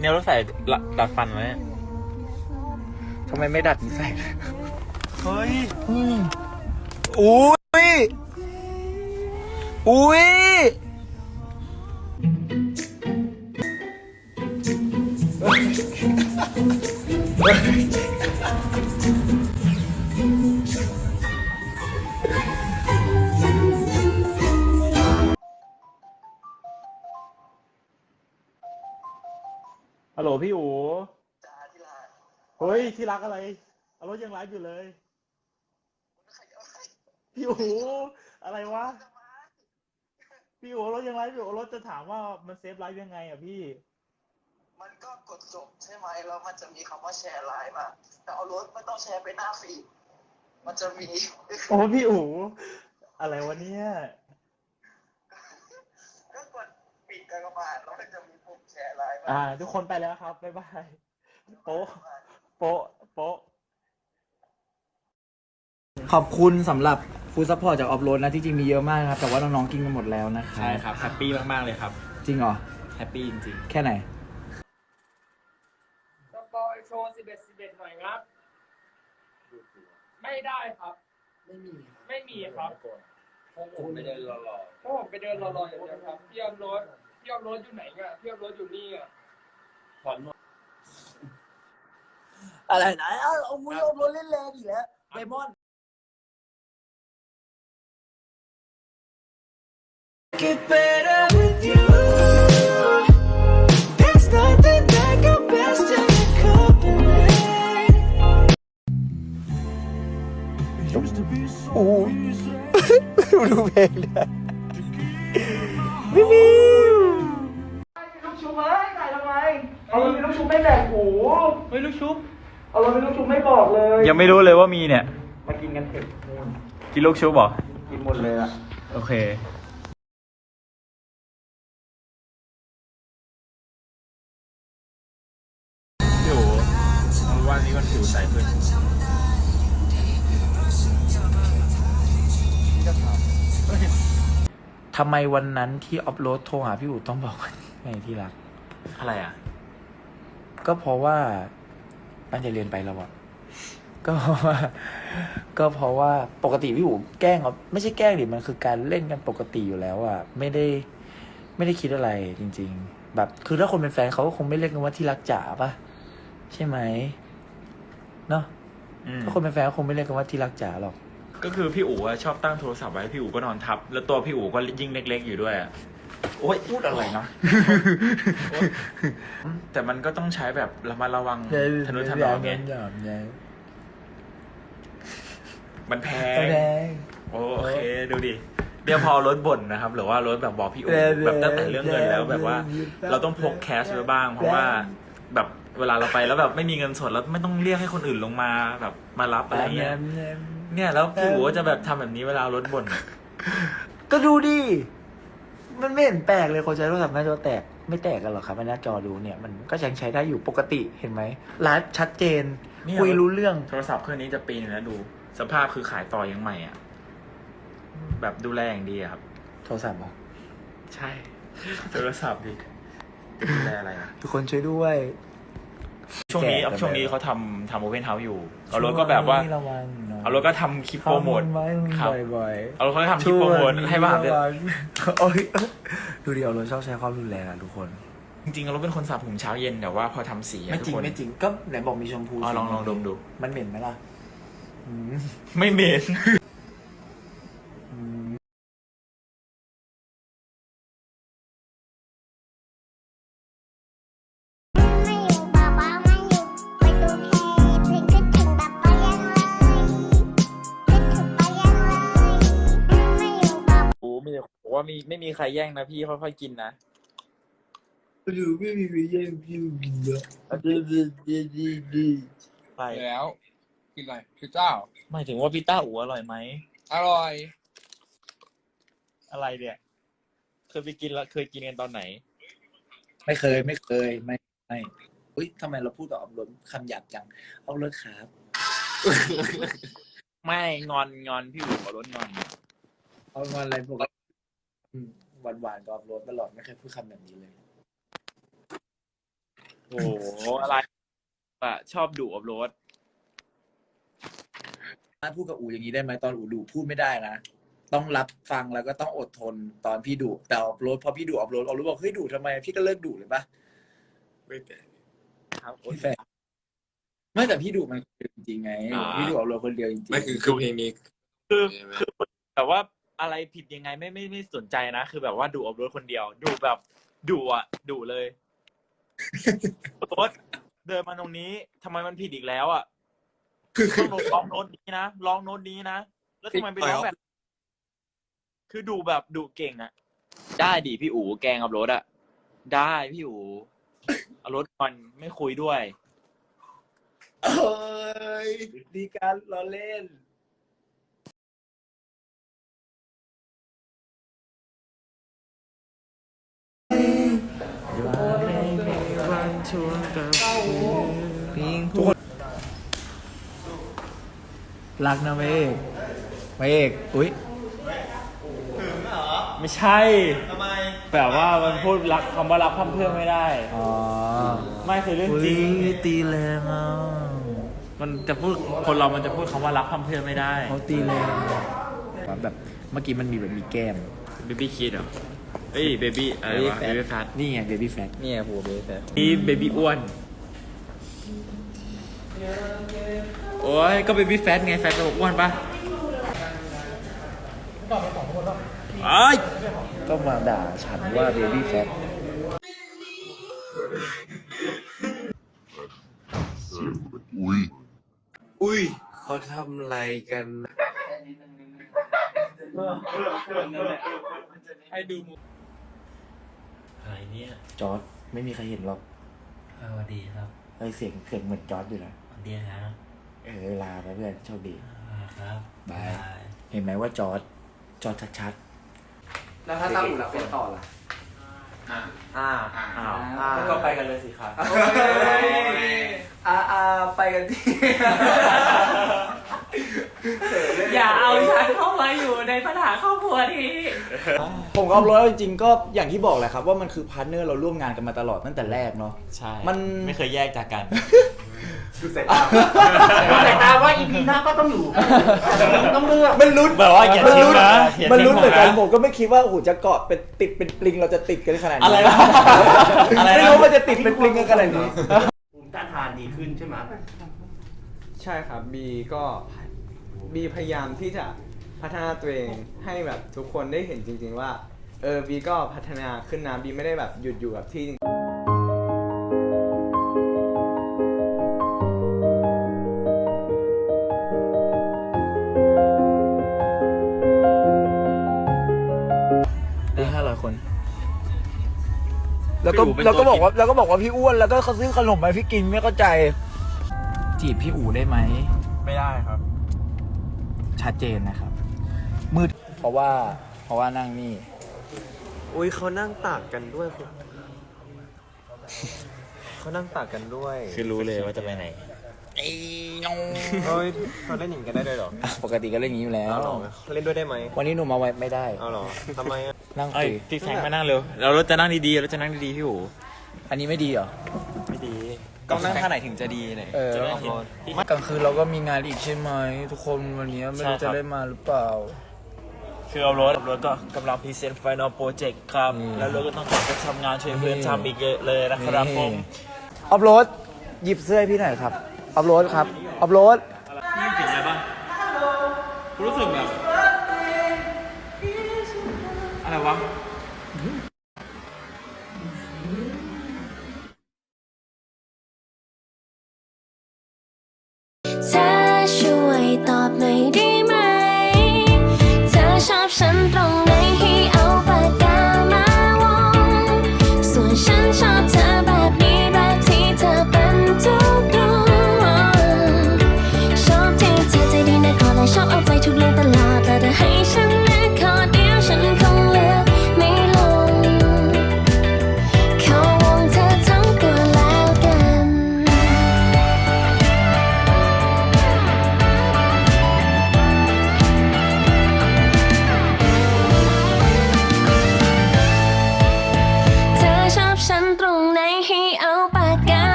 เนี่ยเราใส่ดัดฟันไว้เนี่ยทำไมไม่ดัดนิสัยเฮ้ยอุ้ยอุ้ย ฮัลโหลพี่อู๋จ้าที่ร้านเฮ้ยที่รักอะไรเอารถยังไลฟ์อยู่เลย พี่อู๋อะไรวะ พี่อู๋รถยังไลฟ์อยู่รถจะถามว่ามันเซฟไลฟ์ยังไงอะพี่ มันก็กดจบใช่ไหมแล้วมันจะมีคำว่าแชร์ไลน์มา แต่เอารถไม่ต้องแชร์ไปหน้าฟีดมันจะมี โอ้พี่อู๋อะไรวะเนี่ยก็กดปิดกากบาทแล้วมันจะมีปุ่มแชร์ไลน์มา อ่า ทุกคนไปแล้วครับ บ๊ายบาย โป๊ะ โป๊ะ โป๊ะ ขอบคุณสำหรับฟูดซัพพอร์ตจากออฟโรดนะที่จริงมีเยอะมากนะครับ แต่ว่าน้องๆกินกันหมดแล้วนะครับใช่ครับ แฮปปี้มากๆเลยครับ จริงเหรอ แฮปปี้จริงแค่ไหน สปอยโชว์สิบเอ็ดสิบเอ็ดหน่อยครับ ไม่ได้ครับ ไม่มี ไม่มีครับผมไปเดินรอๆผมไปเดินรอๆอย่างเดียวครับพี่ออมรถพี่ออมรถอยู่ไหนอะพี่ออมรถอยู่นี่อะ อะไรนะเอาเอามือออฟโรดเล่นแรงอีกแล้วไดมอน get better with you. There's nothing that compares to your company. โอ้ยดูเพลงเลยวิวิว เอาเราเป็นลูกชุบไม่แบ่งหูเฮ้ยลูกชุบ เอาเราเป็นลูกชุบไม่บอกเลยยังไม่รู้เลยว่ามีเนี่ย มากินกันเถอะกินลูกชุบเหรอ กินหมดเลยอะโอเคพี่โอ๋วันนี้มันผิวใสขึ้นทำไมวันนั้นที่ออฟโรดโทรหาพี่อู๋ต้องบอกว่าไงที่รัก อะไรอะ ก็เพราะว่าตั้งใจเรียนไปแล้วอะก็เพราะว่า ก็เพราะว่าปกติพี่อู๋แกล้งเอาไม่ใช่แกล้งดิมันคือการเล่นกันปกติอยู่แล้วอะไม่ได้ ไม่ได้คิดอะไรจริง ๆ แบบ คือถ้าคนเป็นแฟนเขาก็คงไม่เรียกกันว่าที่รักจ๋าปะใช่ไหมเนาะอืมถ้าคนเป็นแฟนก็คงไม่เรียกกันว่าที่รักจ๋าหรอก ก็คือพี่อู๋อะชอบตั้งโทรศัพท์ไว้พี่อู๋ก็นอนทับ แล้วตัวพี่อู๋ก็ยิ่งเล็กๆอยู่ด้วยอะ โอ้ยพูดอะไรเนาะโอ๊ยแต่มันก็ต้องใช้แบบระมัดระวังทนุถนอมไงมันแพงโอเคดูดิเดี๋ยวพอรถบ่นนะครับ หรือว่ารถแบบบอกพี่อู๋แบบตั้งแต่เรื่องเงินแล้วแบบว่า เราต้องพกแคชไว้บ้าง เพราะว่าแบบเวลาเราไปแล้วแบบไม่มีเงินสดแล้วไม่ต้องเรียกให้คนอื่นลงมาแบบมารับอะไรเงี้ยเนี่ยแล้วพี่อู๋ก็จะแบบทำแบบนี้เวลารถบ่นก็ดูดิ มันไม่เห็นแปลกเลยคนใช้โทรศัพท์หน้าจอแตกไม่แตกกันหรอกครับหน้าจอดูเนี่ยมันก็ยังใช้ได้อยู่ปกติเห็นไหมไลฟ์ชัดเจน เนี่ย คุยรู้เรื่อง โทรศัพท์เครื่องนี้จะปีนงแล้วดู สภาพคือขายต่อยังใหม่อะ แบบดูแลอย่างดีอะครับ โทรศัพท์เหรอใช่ โทรศัพท์ดิจะดูแลอะไรอะทุกคนช่วยด้วย ช่วงนี้แก่กันช่วงนี้แล้วเขาทำทำโอเพนเฮาส์อยู่ เอารถก็แบบว่า ช่ยระวังหน่ยเอารถก็ทำคลิปโปรโมททำนไว้ครับ บ่อยๆเอารถเขาทำคลิปโปรโมทให้บ้างช่วงนี้ระวังโอ้ยดูดิเอารถชอบใช้ความรุนแรงอะทุกคน จริงๆเอารถเป็นคนสระผมเช้าเย็นแต่ว่าพอทำสีอะไม่จริงทุกคนไม่จริงก็ไหนบอกมีชมพูอ๋อลองลองดมดู มันเหม็นไหมล่ะ อืม ไม่เหม็น ว่ามีไม่มีใครแย่งนะพี่ค่อยๆกินนะดูไม่มีวิญญาณพิวกินเยอะดีดีดีดีดีไปแล้วกินอะไรคือเจ้าหมายถึงว่าพี่ต้าอู๋อร่อยไหม อร่อย อะไรเนี่ยเคยไปกินแล้วเคยกินกันตอนไหน ไม่เคยไม่เคยไม่ไม่อุ้ยทำไมเราพูดต่อออมรถคำหยาบจังเอารถครับไม่งอนงอนพี่อู๋ขอรถงอนเอามาอะไรปกติ หวานหวานๆกับออมรถตลอดไม่เคยพูดคำแบบนี้เลย โอ้โหอะไรอะชอบดุอัพโหลดพูดกับอูอย่างนี้ได้ไหมตอนอูดุพูดไม่ได้นะ ต้องรับฟังแล้วก็ต้องอดทนตอนพี่ดุแต่อัพโหลดพอพี่ดุอัพโหลดอัพโหลดบอกเฮ้ยดุทำไมพี่ก็เลิกดุเลยปะไม่เป็น ครับพี่แฟนไม่แต่พี่ดุมันคนเดียวจริงๆไง อ่า พี่ดุอัพโหลดคนเดียวจริงๆ ไม่คือคือเพลงนี้คือคือแต่ว่า อะไรผิดยังไงไม่ไม่ไม่สนใจนะ คือแบบว่าดุอัพโหลดคนเดียวดุแบบดุอะดุเลยโอ๊ตเดินมาตรงนี้ทำไมมันผิดอีกแล้วอะต้องร้องโน้ตนี้นะร้องโน้ตนี้นะแล้วทำไมไปร้องแบบ คือดุแบบดุเก่งอะ ได้ดิพี่อู๋แกงอัพโหลดอะ ได้พี่อู๋อัพโหลดก่อนไม่คุยด้วยเอ้ยดีการล้อเล่น ทุกคนรักนะเมฆเมฆอุ้ยไม่ใช่ทำไมแบบว่ามันพูดรักคำว่ารักพั่มเพื่อนไม่ได้ อ๋อ ไม่คือเรื่องจริงตีแรงอะมันจะพูดคนเรามันจะพูดคำว่ารักพั่มเพื่อนไม่ได้เขาตีแรงแบบเมื่อกี้มันมีแบบมีแก้มเบบี้คิดเหรอ เอ้ยเบบี้อะไรวะเบบี้แฟตนี่ไงเบบี้แฟตเนี่ยหัวเบสแต่นี่เบบี้อ้วน โอ้ยก็เบบี้แฟตไงแฟตก็อ้วนปะไอ้ยก็มาด่าฉันว่าเบบี้แฟตอุ้ยเขาทำอะไรกันให้ดูมุ อะไรเนี่ยจอร์ดไม่มีใครเห็นหรอกสวัสดีครับเอ้ยเสียงเสียงเหมือนจอร์ดอยู่นะสวัสดีครับเออลาไปเพื่อนโชคดีอ่าครับบายเห็นไหมว่าจอร์ดจอร์ดชัดแล้วถ้าตาอู่หลับเป็นต่อล่ะอ้าวอ่าก็ไปกันเลยสิครับอ่าอ่าไปกันที่ อย่าเอาฉันเข้ามาอยู่ในปัญหาครอบครัวทีผมก็รู้แล้วจริงๆก็อย่างที่บอกแหละครับ ว่ามันคือพาร์ทเนอร์เราร่วมงานกันมาตลอดตั้งแต่แรกเนาะ ใช่มัน ไม่เคยแยกจากกัน ดูสายตาดูสายตาว่าอีพีหน้าก็ต้องอยู่ ต้องเลือกมันลุ้นแบบว่าอย่ามันทิ้งลุ้นนะอย่ามันทิ้งลุ้นเหมือนกันนะผมก็ไม่คิดว่าโอ้โหจะเกาะเป็นติดเป็นปลิงเราจะติดกันขนาดนี้อะไรนะอะไรนะ ไม่รู้ว่ามันจะติดเป็นปลิงกันขนาดนี้ภูมิต้านทานดีขึ้นใช่ไหมใช่ครับ บีก็ บีพยายามที่จะพัฒนาตัวเองให้แบบทุกคนได้เห็นจริง ๆ ว่า เออบีก็พัฒนาขึ้นนะบีไม่ได้แบบหยุดอยู่กับที่ได้ห้าร้อยคน แล้วก็พี่อู๋เป็นแล้วก็ตัว บอกว่าแล้วก็บอกว่าพี่อ้วนแล้วก็เขาซื้อขนมมาให้พี่กินไม่เข้าใจ จีบพี่อู๋ได้ไหม ไม่ได้ครับ ชัดเจนนะครับมืดเพราะว่าเพราะว่านั่งนี่อุ้ยเขานั่งตากกันด้วยคุณเขานั่งตากกันด้วยคือรู้เลยว่าจะไปไหนเฮ้ยเขาเล่นอย่างนี้กันได้ด้วยเหรอปกติก็เล่นอย่างนี้อยู่แล้วเอาเหรอเล่นด้วยได้ไหมวันนี้หนูมาไว้ไม่ได้เอาเหรอทำไมอะนั่งเอ้ยคุยพี่แฟรงค์มานั่งเร็วเรารถจะนั่งดีๆเราจะนั่งดีๆพี่อู๋อันนี้ไม่ดีเหรอไม่ดี ต้องนั่งท่าไหนถึงจะดีเลยเออจะได้เห็น กลางคืนเราก็มีงานอีกใช่ไหมทุกคนวันนี้ไม่รู้ใช่ครับจะได้มาหรือเปล่า คือเอารถเอารถก็กำลังพรีเซนต์ไฟนอลโปรเจกต์ครับนี่แล้วรถก็ต้องกลับไปทำงานช่วยเพื่อนทำอีกเยอะเลยนะครับผมอัพโหลดหยิบเสื้อให้พี่หน่อยครับอัพโหลดครับอัพโหลดนี่สิ่งอะไรบ้างรู้สึกแบบ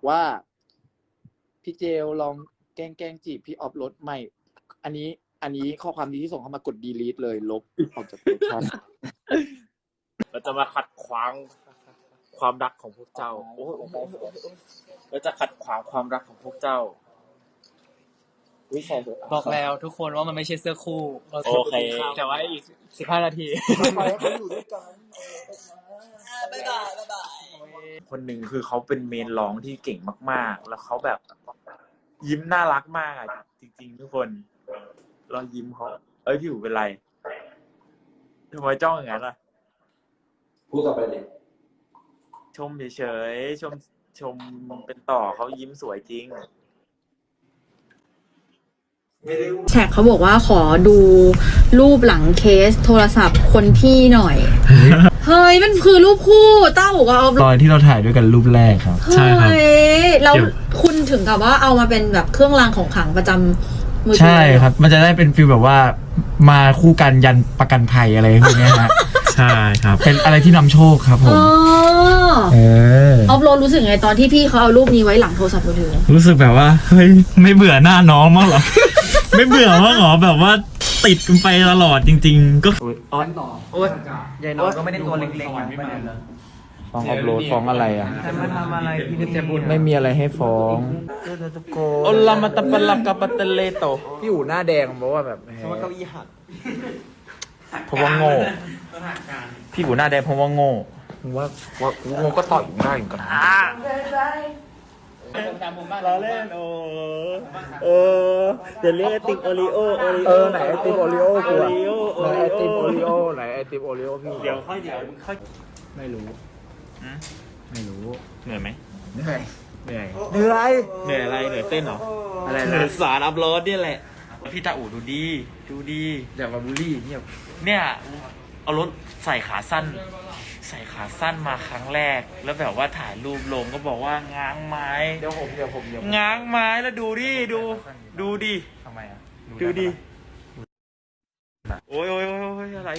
บอกว่า พี่เจลลองแกล้งแกล้งจีบพี่ออฟรถใหม่ อันนี้ อันนี้ข้อความนี้ที่ส่งเข้ามากดดีลีทเลยลบออกจากเพจเราจะมาขัดขวางความรักของพวกเจ้าโอ้โอ้ยโอ้ยโอ้ยโอ้ยเราจะขัดขวางความรักของพวกเจ้า วิใช่เหรบอกแล้วทุกคนว่ามันไม่ใช่เสื้อคู่ราโอเค แต่ว่าอีกสิบห้านาทีคนหนึ่งคือเขาเป็นเมนร้องที่เก่งมาก ๆ แล้วเขาแบบยิ้มน่ารักมากอะจริง ๆ ทุกคนรอยยิ้มเขาเอ้ยพี่อู๋เป็นไรทำไมจ้องอย่างนั้นล่ะพูดต่อไปเลยชมเฉยๆชมชมเป็นต่อเขายิ้มสวยจริง แท็กเขาบอกว่าขอดูรูปหลังเคสโทรศัพท์คนพี่หน่อย เฮ้ย มันคือรูปคู่เต้าบอกว่าเอาตอนที่เราถ่ายด้วยกันรูปแรกครับ เฮ้ยเราคุณถึงกับว่าเอามาเป็นแบบเครื่องรางของขลังประจำมือถือใช่ครับ มันจะได้เป็นฟีลแบบว่ามาคู่กันยันประกันภัยอะไรพวกเนี้ยฮะ ใช่ครับ เป็นอะไรที่นำโชคครับผเอมอเออ ออฟโรดรู้สึกไงตอนที่พี่เขาเอารูปนี้ไว้หลังโทรศัพท์มือถือ รู้สึกแบบว่า เฮ้ย ไม่เบื่อหน้าน้องมั้างเหรอ ไม่เบื่อมั้างเหรอแบบว่าติดกันไปตลอดจริง ๆ ก็โอ้ยยายน้อยก็ไม่ได้ตัวเล็กๆไม่ได้ฟ้องอัพโหลดฟ้องอะไรอะ แต่มันทำอะไรพี่นิจบุญไม่มีอะไรให้ฟ้องโอลามาตะปะลักกะปะเตเลโตพี่อู๋หน้าแดงบอกว่าแบบเพราะว่าเก้าอี้หักเพราะว่าโง่พี่อู๋หน้าแดงเพราะว่าโง่ว่าว่ากูงงก็ต่อยมึงได้ เหมือนกันเราเล่นโอ้เออเดี๋ยวเรียกไอติมโอริโอโอริโอเออไหนไอติมโอริโอกูโออะริโอโอไหนริไอโอติมโอริโอไหนไอติมโอริโอพี่เดี๋ยวค่อยเดี๋ยวค่อยไม่รู้ไม่รู้เหนื่อยไหมเหนื่อยเหนื่อยเหนื่อยเหนื่อยอะไรเหนื่อยเต้นเหรออะไรเหนื่นะอยสารอัพโหลดเนี่ยแหละพี่ตาอู๋ดูดี ดูดีอย่ามาบูลลี่เนี่ยเนี่ยเอารถใส่ขาสั้น ใส่ขาสั้นมาครั้งแรก แล้วแบบว่าถ่ายรูปลงก็บอกว่าง้างไม้ เดี๋ยวผมเดี๋ยวผมเดี๋ยวผมง้างไม้แล้วดูดิดู ดูดิทำไมอะดูดิโอ้ยโอ้ยโอ้ยโอ้ยอะไร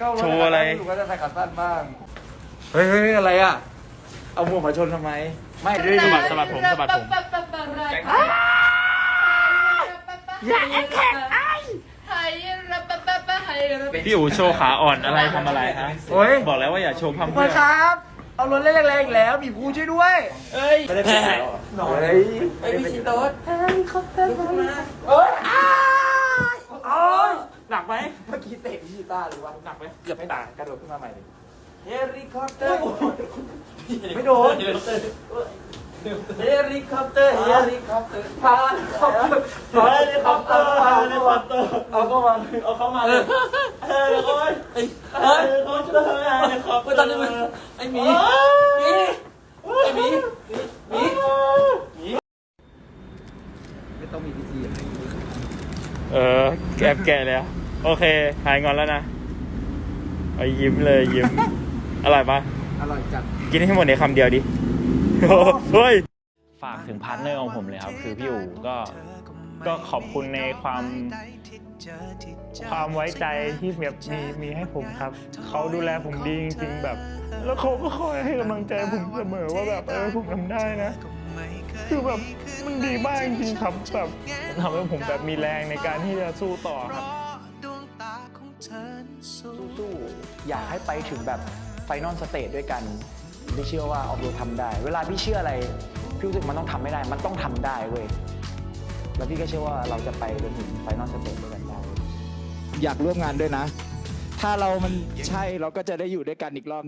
ก็โชว์อะไรหนูก็จะใส่ขาสั้นบ้าง เฮ้ยเฮ้ยอะไรอะ เอาหมวกมาชนทำไม ไม่ด้วยสะบัดสะบัดผมสะบัดผม พี่อู๋โชว์ขาอ่อนอะไรทำอะไรฮะโอ้ย บอกแล้วว่าอย่าโชว์พัมมาเพื่อครับ เอารถเล่นแรงๆอีกแล้วมีครูช่วยด้วยเอ้ยไม่ได้เป็นไรหน่อยเฮ้ยพี่ชิโต๊ดเฮ้ยเขาเต้นเอ้ยอ้ายโอ้ยหนักไหมเมื่อกี้เตะพี่ชีต้าหรือว่าหนักไหมเกือบไม่ต่างกระโดดขึ้นมาใหม่เลยเฮลิคอปเตอร์ไม่โดน เฮลิคอปเตอร์ เฮลิคอปเตอร์พาเฮลิคอปเตอร์เฮลิคอปเตอร์เอาเข้ามาเอาเข้ามาเลยเฮ้ยโอ้ยเฮ้ยเฮ้ยเฮ้ยเฮ้ยขอบคุณตอนนี้มันไอ้หมีหมีไอ้หมีหมีหมีไม่ต้องมีพิธีเออแอบแก่แล้ว โอเค หายงอนแล้วนะไอ้ยิ้มเลยยิ้ม อร่อยปะอร่อยจัด กินให้หมดในคำเดียวดิ เฮ้ย ฝากถึงพาร์ทเนอร์ของผมเลยครับ คือพี่อู๋ก็ก็ขอบคุณในความ ความไว้ใจที่แบบมีมีให้ผมครับ เขาดูแลผมดีจริงๆแบบ แล้วเขาก็คอยให้กำลังใจผมเสมอว่าแบบเออผมทำได้นะ คือแบบมันดีมากจริงๆครับแบบทำให้ผมแบบมีแรงในการที่จะสู้ต่อครับสู้ๆอยากให้ไปถึงแบบไฟนอลสเตจด้วยกัน พี่เชื่อว่าออฟโรดทำได้ เวลาพี่เชื่ออะไรพี่รู้สึกมันต้องทำไม่ได้ มันต้องทำได้เว้ยแล้วพี่ก็เชื่อว่าเราจะไปจนถึงไฟนอลสเตจด้วยกันได้อยากร่วมงานด้วยนะ ถ้าเรามันใช่เราก็จะได้อยู่ด้วยกันอีกรอบ